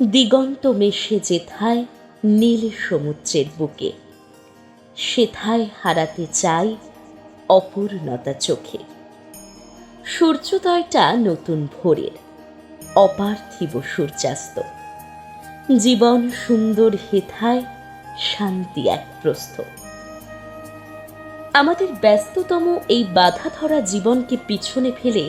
দিগন্ত মেশে যেথায় নীল সমুদ্রের বুকে, সেথায় হারাতে চাই অপূর্ণতা চোখে। সূর্যোদয়টা নতুন ভোরের, অপার্থিব সূর্যাস্ত। জীবন সুন্দর হেথায় শান্তি এক প্রস্থ। আমাদের ব্যস্ততম এই বাধা ধরা জীবনকে পিছনে ফেলে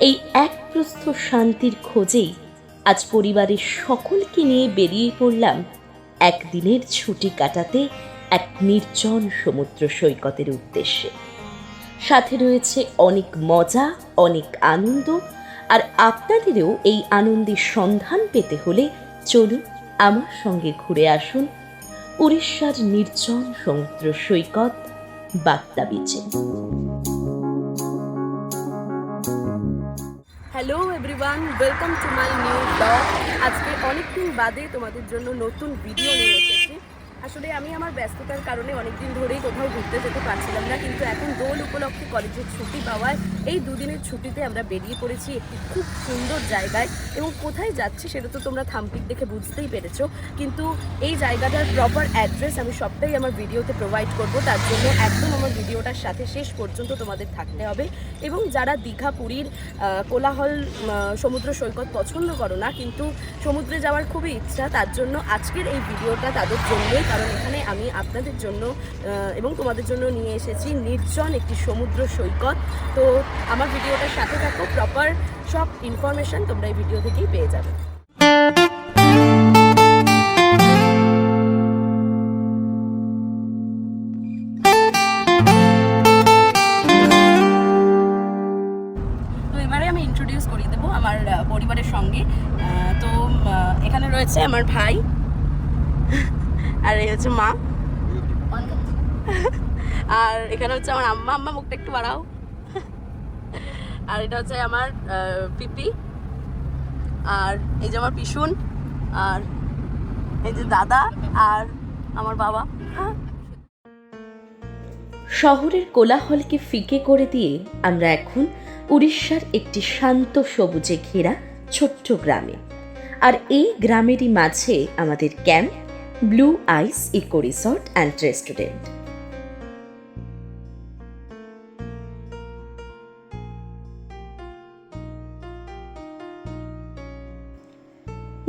এই এক প্রস্থ শান্তির খোঁজেই আজ পরিবারের সকলকে নিয়ে বেরিয়ে পড়লাম একদিনের ছুটি কাটাতে এক নির্জন সমুদ্র সৈকতের উদ্দেশ্যে। সাথে রয়েছে অনেক মজা, অনেক আনন্দ, আর আপনাদেরও এই আনন্দের সন্ধান পেতে হলে চলুন আমার সঙ্গে ঘুরে আসুন উড়িষ্যার নির্জন সমুদ্র সৈকত বাগদা বিচে hello everyone welcome to my new blog আজকে অনেকদিন বাদে তোমাদের জন্য নতুন ভিডিও নিয়ে আসলে আমি আমার ব্যস্ততার কারণে অনেকদিন ধরেই কোথাও ঘুরতে যেতে পারছিলাম না, কিন্তু এখন দোল উপলক্ষে কলেজের ছুটি পাওয়ায় এই দুদিনের ছুটিতে আমরা বেরিয়ে পড়েছি একটি খুব সুন্দর জায়গায়। এবং কোথায় যাচ্ছি সেটা তো তোমরা থাম্পিক দেখে বুঝতেই পেরেছ, কিন্তু এই জায়গাটার প্রপার অ্যাড্রেস আমি সবটাই আমার ভিডিওতে প্রোভাইড করব। তার জন্য একদম আমার ভিডিওটার সাথে শেষ পর্যন্ত তোমাদের থাকতে হবে। এবং যারা দীঘা, পুরীর কোলাহল সমুদ্র সৈকত পছন্দ করো না, কিন্তু সমুদ্রে যাওয়ার খুবই ইচ্ছা, তার জন্য আজকের এই ভিডিওটা তাদের জন্যই কারণ এখানে আমি আপনাদের জন্য এবং তোমাদের জন্য নিয়ে এসেছি নির্জন একটি সমুদ্র সৈকত। তো আমার ভিডিওটার সাথে থাকো প্রপার সব ইনফরমেশন তোমরা এই ভিডিও থেকেই পেয়ে যাবে। আমার পরিবারের সঙ্গে। তো এখানে রয়েছে আমার ভাই এই হচ্ছে মা। আর এখানে হচ্ছে আমার আম্মা। আম্মা মুখটা একটু বাড়াও। আর এটা হচ্ছে আমার পিপি। আর এই যে আমার পিসুন। আর এই যে দাদা। আর আমার বাবা। শহরের কোলাহলকে ফিকে করে দিয়ে আমরা এখন উড়িষ্যার একটি শান্ত সবুজে ঘেরা ছোট্ট গ্রামে। আর এই গ্রামেরই মাঝে আমাদের camp blue ice eco resort and restaurant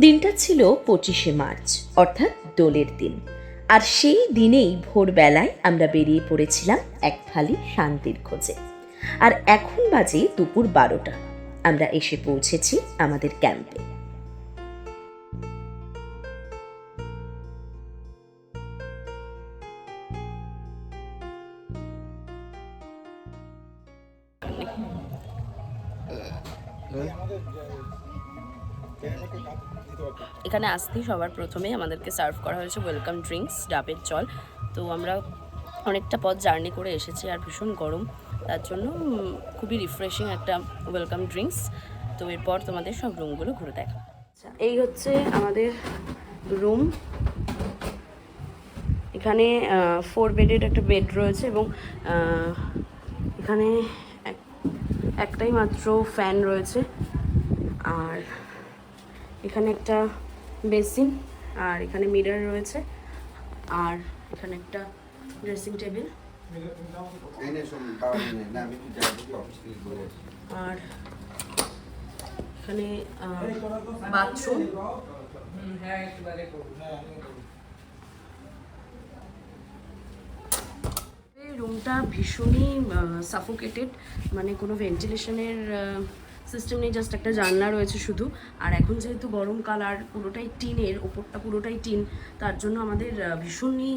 দিনটা ছিল পঁচিশে মার্চ, অর্থাৎ দোলের দিন। আর সেই দিনেই ভোরবেলায় আমরা বেরিয়ে পড়েছিলাম এক ফালি শান্তির খোঁজে। আর এখন বাজে দুপুর বারোটা। আমরা এসে পৌঁছেছি আমাদের ক্যাম্পে। এখানে আসতেই সবার প্রথমে আমাদেরকে সার্ভ করা হয়েছে ওয়েলকাম ড্রিঙ্কস ডাবের জল। তো আমরা অনেকটা পথ জার্নি করে এসেছি আর ভীষণ গরম। তার জন্য খুবই রিফ্রেশিং একটা ওয়েলকাম ড্রিঙ্কস তো এরপর তোমাদের সব রুমগুলো ঘুরে দেখা এই হচ্ছে আমাদের রুম এখানে ফোর বেডের একটা বেড রয়েছে এবং এখানে এক- একটাই মাত্র ফ্যান রয়েছে। আর এখানে একটা বেসিন আর এখানে মিরর রয়েছে। আর এখানে একটা ড্রেসিং টেবিল। আর এখানে বাথরুম। রুমটা ভীষণই সাফোকেটেড মানে কোনো ভেন্টিলেশনের সিস্টেম নেই জাস্ট একটা জানলা রয়েছে শুধু। আর এখন যেহেতু গরমকাল আর পুরোটাই টিনের, ওপরটা পুরোটাই টিন, তার জন্য আমাদের ভীষণই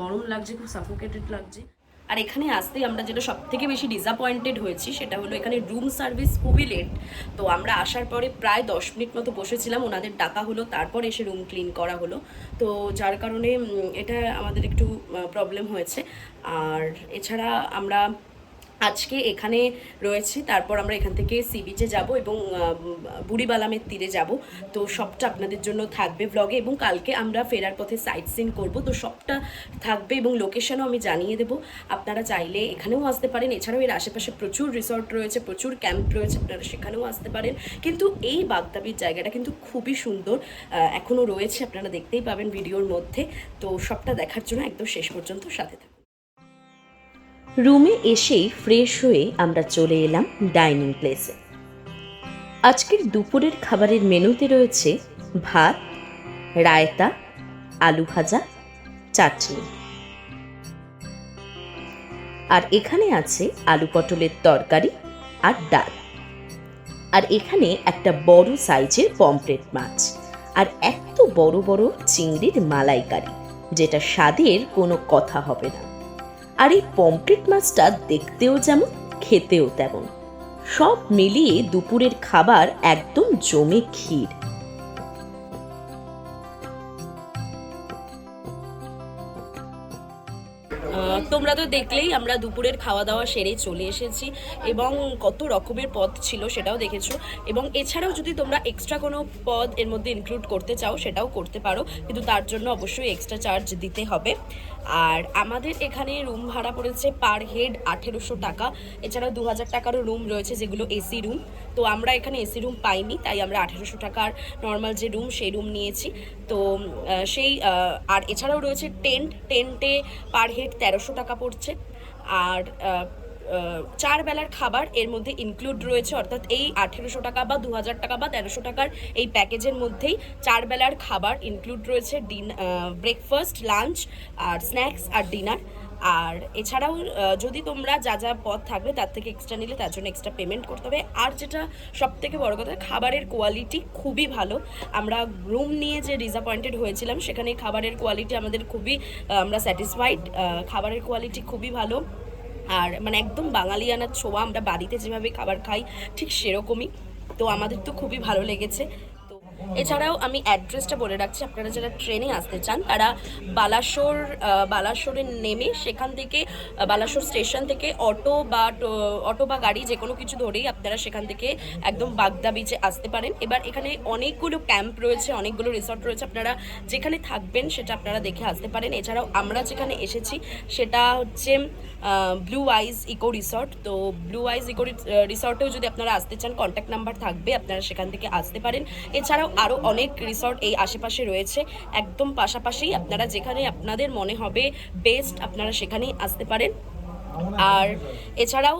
গরম লাগছে, খুব সাফোকেটেড লাগছে। আর এখানে আসতেই আমরা যেটা সব থেকে বেশি ডিসঅ্যাপয়েন্টেড হয়েছি, সেটা হলো এখানে রুম সার্ভিস খুবই লেট তো আমরা আসার পরে প্রায় দশ মিনিট মতো বসেছিলাম, ওনাদের ডাকা হলো, তারপর এসে রুম ক্লিন করা হলো। তো যার কারণে এটা আমাদের একটু প্রবলেম হয়েছে। আর এছাড়া আমরা আজকে এখানে রয়েছে, তারপর আমরা এখান থেকে সি বিচে যাব এবং বুড়িবালামের তীরে যাব। তো সবটা আপনাদের জন্য থাকবে ব্লগে এবং কালকে আমরা ফেরার পথে সাইট সিন করব। তো সবটা থাকবে এবং লোকেশনও আমি জানিয়ে দেবো। আপনারা চাইলে এখানেও আসতে পারেন, এছাড়াও এর আশেপাশে প্রচুর রিসর্ট রয়েছে, প্রচুর ক্যাম্প রয়েছে, আপনারা সেখানেও আসতে পারেন। কিন্তু এই বাগদাবির জায়গাটা কিন্তু খুবই সুন্দর এখনও রয়েছে, আপনারা দেখতেই পাবেন ভিডিওর মধ্যে। তো সবটা দেখার জন্য একদম শেষ পর্যন্ত সাথে থাকুন। রুমে এসেই ফ্রেশ হয়ে আমরা চলে এলাম ডাইনিং প্লেসে। আজকের দুপুরের খাবারের মেনুতে রয়েছে ভাত, রায়তা, আলু ভাজা, চাটনি। আর এখানে আছে আলু পটলের তরকারি আর ডাল। আর এখানে একটা বড় সাইজের পমফ্রেট মাছ আর এত বড় বড় চিংড়ির মালাইকারি, যেটা স্বাদের কোনো কথা হবে না। আর এই পমফ্রেট মাছটা দেখতেও যেমন, খেতেও তেমন। সব মিলিয়ে দুপুরের খাবার একদম জমে ক্ষীর। তোমরা তো দেখলেই আমরা দুপুরের খাওয়া দাওয়া সেরে চলে এসেছি এবং কত রকমের পদ ছিল সেটাও দেখেছ। এবং এছাড়াও যদি তোমরা এক্সট্রা কোনো পদ এর মধ্যে ইনক্লুড করতে চাও, সেটাও করতে পারো। কিন্তু তার জন্য অবশ্যই এক্সট্রা চার্জ দিতে হবে। আর আমাদের এখানে রুম ভাড়া পড়েছে পার হেড আঠেরোশো টাকা। এছাড়া দু হাজার টাকারও রুম রয়েছে, যেগুলো এসি রুম তো আমরা এখানে এসি রুম পাইনি, তাই আমরা আঠেরোশো টাকার নর্মাল যে রুম সেই রুম নিয়েছি। তো সেই আর এছাড়াও রয়েছে টেন্ট টেন্টে পার হেড তেরোশো টাকা পড়ছে আর চার বেলার খাবার এর মধ্যে ইনক্লুড রয়েছে, অর্থাৎ এই আঠেরোশো টাকা বা দু হাজার টাকা বা তেরোশো টাকার এই প্যাকেজের মধ্যেই চার বেলার খাবার ইনক্লুড রয়েছে, ডিন ব্রেকফাস্ট লাঞ্চ আর স্ন্যাক্স আর ডিনার আর এছাড়াও যদি তোমরা যা যা পদ থাকবে তার থেকে এক্সট্রা নিলে তার জন্য এক্সট্রা পেমেন্ট করতে হবে। আর যেটা সব থেকে বড় কথা, খাবারের কোয়ালিটি খুবই ভালো। আমরা রুম নিয়ে যে ডিসঅ্যাপয়েন্টেড হয়েছিলাম, সেখানে খাবারের কোয়ালিটি আমাদের খুবই আমরা স্যাটিসফাইড খাবারের কোয়ালিটি খুবই ভালো। আর মানে একদম বাঙালিয়ানা ছোঁয়া, আমরা বাড়িতে যেভাবে খাবার খাই, ঠিক সেরকমই। তো আমাদের তো খুবই ভালো লেগেছে। এছাড়াও আমি অ্যাড্রেসটা বলে রাখছি, আপনারা যারা ট্রেনে আসতে চান, তারা বালাসোর বালাসোরে নেমে সেখান থেকে বালাসোর স্টেশন থেকে অটো বা অটো বা গাড়ি যে কোনো কিছু ধরেই আপনারা সেখান থেকে একদম বাগদা বিচে আসতে পারেন। এবার এখানে অনেকগুলো ক্যাম্প রয়েছে, অনেকগুলো রিসর্ট রয়েছে, আপনারা যেখানে থাকবেন সেটা আপনারা দেখে আসতে পারেন। এছাড়াও আমরা যেখানে এসেছি সেটা হচ্ছে ব্লু আইজ ইকো রিসর্ট তো ব্লু আইজ ইকো রিসর্টেও যদি আপনারা আসতে চান কন্ট্যাক্ট নাম্বার থাকবে, আপনারা সেখান থেকে আসতে পারেন। এছাড়াও আরও অনেক রিসর্ট এই আশেপাশে রয়েছে। একদম পাশাপাশি আপনারা যেখানে আপনাদের মনে হবে বেস্ট আপনারা সেখানেই আসতে পারেন। আর এছাড়াও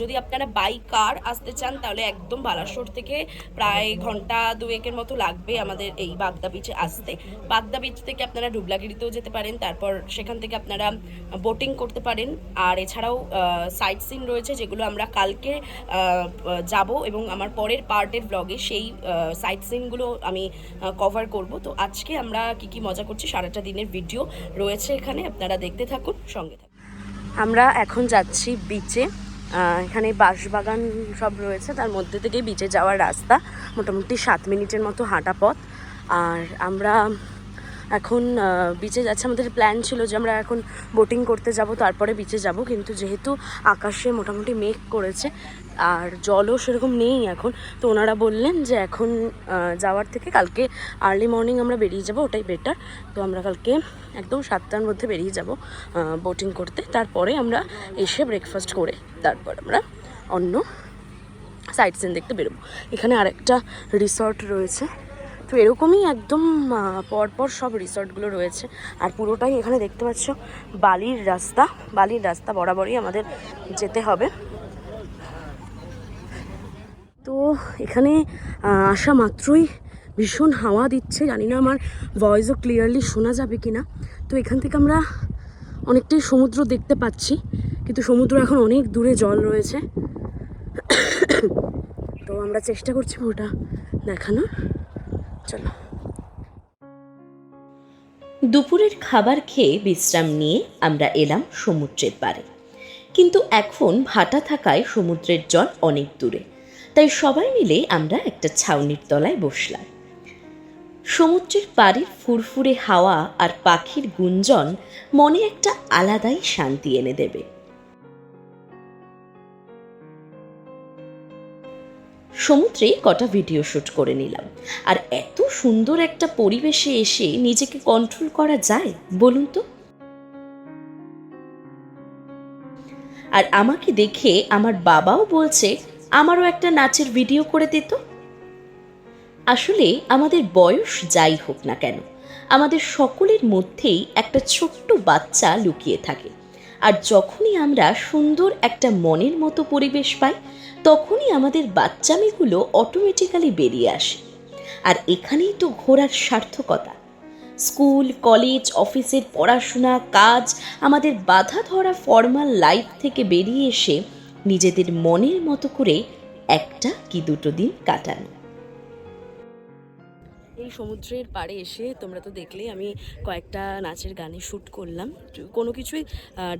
যদি আপনারা বাই কার আসতে চান তাহলে একদম বালাসোর থেকে প্রায় ঘণ্টা দুয়েকের মতো লাগবে আমাদের এই বাগদা বিচে আসতে। বাগদা বিচ থেকে আপনারা ডুবলাগিরিতেও যেতে পারেন তারপর সেখান থেকে আপনারা বোটিং করতে পারেন। আর এছাড়াও সাইট সিন রয়েছে যেগুলো আমরা কালকে যাব এবং আমার পরের পার্টের ব্লগে সেই সাইট সিনগুলো আমি কভার করব। তো আজকে আমরা কি কি মজা করছি সারাটা দিনের ভিডিও রয়েছে এখানে আপনারা দেখতে থাকুন সঙ্গে থাকুন। আমরা এখন যাচ্ছি বিচে এখানে বাঁশবাগান সব রয়েছে, তার মধ্যে থেকে বিচে যাওয়ার রাস্তা। মোটামুটি সাত মিনিটের মতো হাঁটা পথ। আর আমরা এখন বিচে যাচ্ছে, আমাদের প্ল্যান ছিল যে আমরা এখন বোটিং করতে যাব, তারপরে বিচে যাব, কিন্তু যেহেতু আকাশে মোটামুটি মেঘ করেছে আর জলও সেরকম নেই এখন। তো ওনারা বললেন যে এখন যাওয়ার থেকে কালকে আর্লি মর্নিং আমরা বেরিয়ে যাব, ওটাই বেটার তো আমরা কালকে একদম সাতটার মধ্যে বেরিয়ে যাব বোটিং করতে। তারপরে আমরা এসে ব্রেকফাস্ট করে তারপর আমরা অন্য সাইট সিন দেখতে বেরোবো। এখানে আরেকটা রিসর্ট রয়েছে। তো এরকমই একদম পরপর সব রিসর্টগুলো রয়েছে। আর পুরোটাই এখানে দেখতে পাচ্ছ, বালির রাস্তা। বালির রাস্তা বরাবরই আমাদের যেতে হবে। তো এখানে আসা মাত্রই ভীষণ হাওয়া দিচ্ছে। জানি না আমার ভয়েসও ক্লিয়ারলি শোনা যাবে কি না তো এখান থেকে আমরা অনেকটাই সমুদ্র দেখতে পাচ্ছি, কিন্তু সমুদ্র এখন অনেক দূরে জল রয়েছে। তো আমরা চেষ্টা করছি ওটা দেখানো চলো। দুপুরের খাবার খেয়ে বিশ্রাম নিয়ে আমরা এলাম সমুদ্রের পাড়ে। কিন্তু এখন ভাটা থাকায় সমুদ্রের জল অনেক দূরে। তাই সবাই মিলে আমরা একটা ছাউনির তলায় বসলাম। সমুদ্রের পাড়ের ফুরফুরে হাওয়া আর পাখির গুঞ্জন মনে একটা আলাদাই শান্তি এনে দেবে। সমুদ্রে কটা ভিডিও শ্যুট করে নিলাম। আর এত সুন্দর একটা পরিবেশে এসে নিজেকে কন্ট্রোল করা যায়, বলুন তো? আর আমাকে দেখে আমার বাবাও বলছে আমারও একটা নাচের ভিডিও করে দিত। আসলে আমাদের বয়স যাই হোক না কেন, আমাদের সকলের মধ্যেই একটা ছোট্ট বাচ্চা লুকিয়ে থাকে। আর যখনই আমরা সুন্দর একটা মনের মতো পরিবেশ পাই, তখনই আমাদের বাচ্চামিগুলো অটোমেটিক্যালি বেরিয়ে আসে। আর এখানেই তো ঘোরার সার্থকতা। স্কুল, কলেজ, অফিসের পড়াশোনা, কাজ, আমাদের বাধা ধরা ফর্মাল লাইফ থেকে বেরিয়ে এসে নিজেদের মনের মতো করে একটা কি দুটো দিন কাটানো। এই সমুদ্রের পাড়ে এসে তোমরা তো দেখলেই আমি কয়েকটা নাচের গানে শ্যুট করলাম। কোনো কিছুই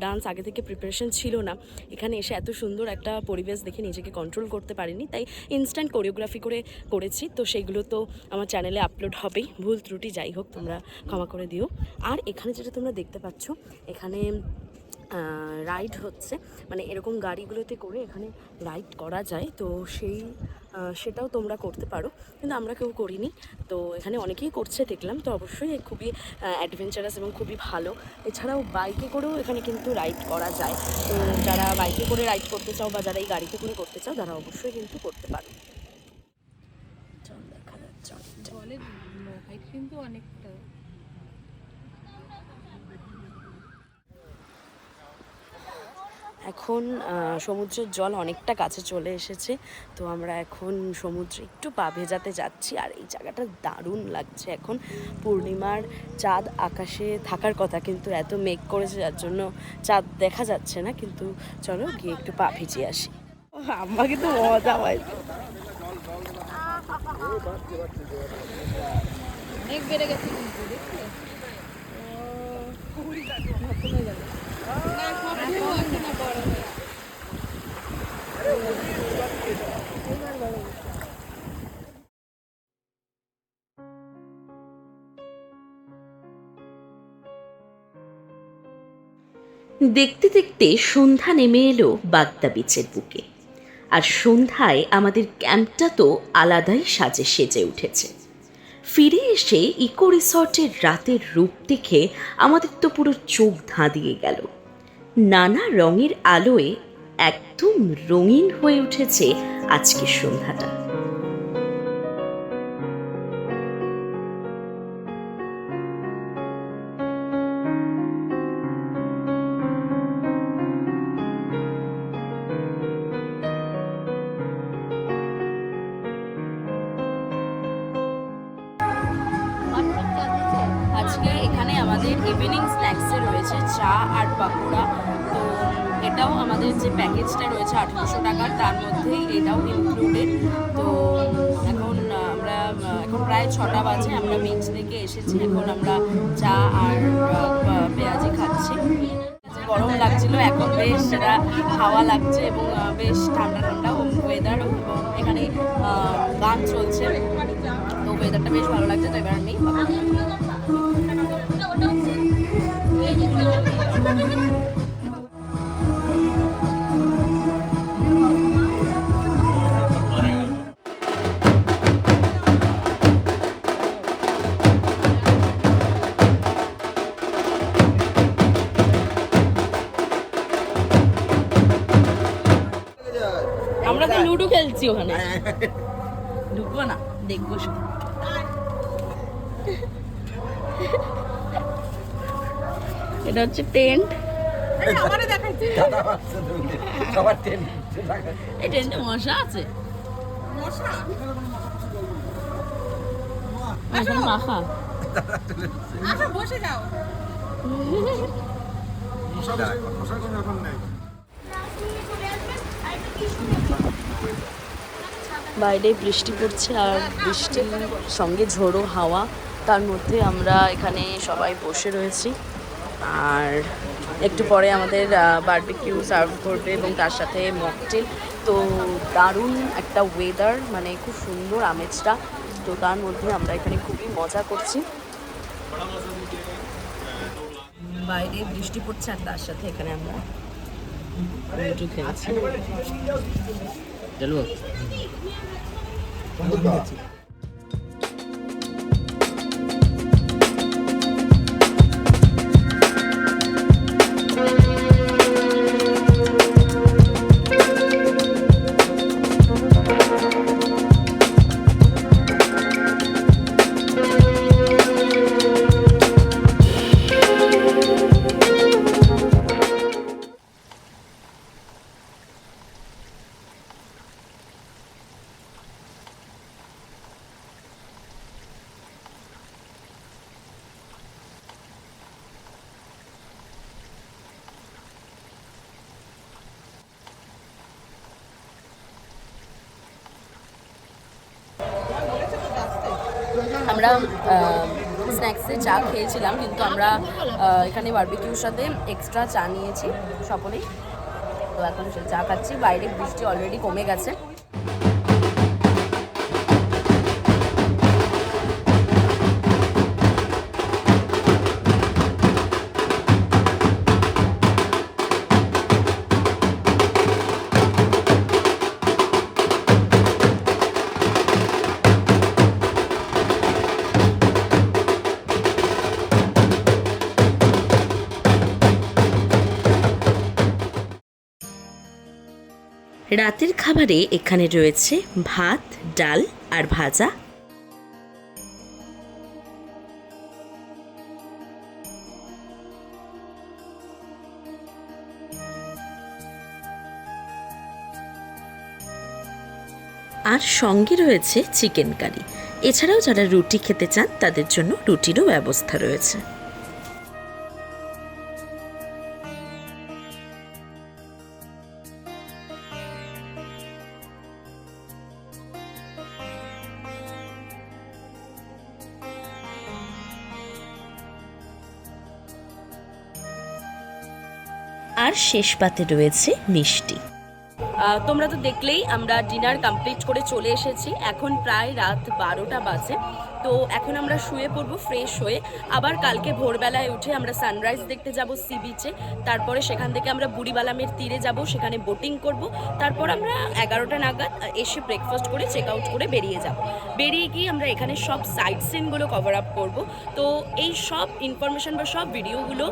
ডান্স আগে থেকে প্রিপারেশন ছিল না। এখানে এসে এত সুন্দর একটা পরিবেশ দেখে নিজেকে কন্ট্রোল করতে পারিনি, তাই ইনস্ট্যান্ট কোরিওগ্রাফি করে করেছি। তো সেগুলো তো আমার চ্যানেলে আপলোড হবেই, ভুল ত্রুটি যাই হোক, তোমরা ক্ষমা করে দিও। আর এখানে যেটা তোমরা দেখতে পাচ্ছ, এখানে রাইড হচ্ছে। মানে এরকম গাড়িগুলোতে করে এখানে রাইড করা যায়। তো সেই সেটাও তোমরা করতে পারো। কিন্তু আমরা কেউ করিনি। তো এখানে অনেকেই করছে দেখলাম। তো অবশ্যই খুবই অ্যাডভেঞ্চারাস এবং খুবই ভালো। এছাড়াও বাইকে করেও এখানে কিন্তু রাইড করা যায়। তো যারা বাইকে করে রাইড করতে চাও বা যারা এই গাড়িতে করে করতে চাও তারা অবশ্যই কিন্তু করতে পারো। চল দেখা যাচ্ছে অনেকটা। জলের হাইট কিন্তু অনেকটা। এখন সমুদ্রের জল অনেকটা কাছে চলে এসেছে, তো আমরা এখন সমুদ্রে একটু পা ভেজাতে যাচ্ছি, আর এই জায়গাটা দারুণ লাগছে এখন। পূর্ণিমার চাঁদ আকাশে থাকার কথা কিন্তু এত মেঘ করেছে, যার জন্য চাঁদ দেখা যাচ্ছে না, কিন্তু চলো গিয়ে একটু পা ভিজিয়ে আসি। আমাকে তো মজা অনেক বেড়ে গেছে কিন্তু, দেখলে? দেখতে দেখতে সন্ধ্যা নেমে এলো বাগদা বিচের বুকে। আর সন্ধ্যায় আমাদের ক্যাম্পটা তো আলাদাই সাজে সেজে উঠেছে। ফিরে এসে ইকো রিসর্টের রাতের রূপ দেখে আমাদের তো পুরো চোখ ধাঁধিয়ে গেল। নানা রঙের আলোয় একদম রঙিন হয়ে উঠেছে আজকের সন্ধ্যাটা। প্রায় ছটা বাজে, আমরা বিচ থেকে এসেছি, এখন আমরা চা আর পেঁয়াজি খাচ্ছি। গরম লাগছিল, এখন বেশ সেটা হাওয়া লাগছে এবং বেশ ঠান্ডা ঠান্ডা ওয়েদার এখানে গান চলছে। তো ওয়েদারটা বেশ ভালো লাগছে, তো এবার আমি লুডো ওখানে। ঢুকবো না দেখব শুধু এটা হচ্ছে টেন্ট এই টেন্টে মশা আছে? বাইরে বৃষ্টি পড়ছে আর বৃষ্টির সঙ্গে ঝোড়ো হাওয়া। তার মধ্যে আমরা এখানে সবাই বসে রয়েছি। আর একটু পরে আমাদের বারবিকিউ সার্ভ করবে এবং তার সাথে মকটেল তো দারুণ একটা ওয়েদার মানে খুব সুন্দর আমেজটা। তো তার মধ্যে আমরা এখানে খুবই মজা করছি। বাইরে বৃষ্টি পড়ছে আর তার সাথে এখানে আমরা चलो। আমরা স্ন্যাক্সে চা খেয়েছিলাম, কিন্তু আমরা এখানে বার্বিকিউর সাথে এক্সট্রা চা নিয়েছি সকলেই। তো এখন সেই চা খাচ্ছি, বাইরে বৃষ্টি অলরেডি কমে গেছে। রাতের খাবারে এখানে রয়েছে ভাত, ডাল আর ভাজা। আর সঙ্গে রয়েছে চিকেন কারি। এছাড়াও যারা রুটি খেতে চান, তাদের জন্য রুটিরও ব্যবস্থা রয়েছে। শেষ পাতে রয়েছে মিষ্টি। তোমরা তো দেখলেই আমরা ডিনার কমপ্লিট করে চলে এসেছি। এখন প্রায় রাত বারোটা বাজে। তো এখন আমরা শুয়ে পড়ব ফ্রেশ হয়ে। আবার কালকে ভোরবেলায় উঠে আমরা সানরাইজ দেখতে যাব সি বিচে তারপরে সেখান থেকে আমরা বুড়িবালামের তীরে যাব, সেখানে বোটিং করব। তারপর আমরা এগারোটা নাগাদ এসে ব্রেকফাস্ট করে চেক আউট করে বেরিয়ে যাব। বেরিয়ে গিয়ে আমরা এখানে সব সাইট সিনগুলো কভার আপ করব। তো এই সব ইনফরমেশন বা সব ভিডিওগুলো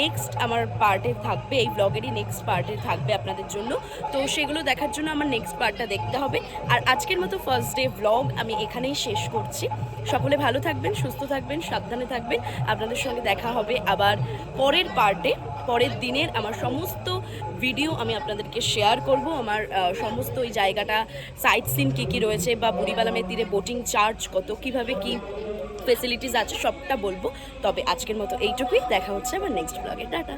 নেক্সট আমার পার্টে থাকবে, এই ব্লগেরই নেক্সট পার্টে থাকবে আপনাদের জন্য। তো সেগুলো দেখার জন্য আমার নেক্সট পার্টটা দেখতে হবে। আর আজকের মতো ফার্স্ট ডে ব্লগ আমি এখানেই শেষ করছি। সকলে ভালো থাকবেন, সুস্থ থাকবেন, সাবধানে থাকবেন। আপনাদের সঙ্গে দেখা হবে আবার পরের পার্টে পরের দিনের আমার সমস্ত ভিডিও আমি আপনাদেরকে শেয়ার করব। আমার সমস্ত ওই জায়গাটা সাইট সিন কী কী রয়েছে বা বুড়িবালামের তীরে বোটিং চার্জ কত, কীভাবে কি ফেসিলিটিস আছে সবটা বলব। তবে আজকের মতো এইটুকুই। দেখা হচ্ছে আমার নেক্সট ব্লগে টাটা।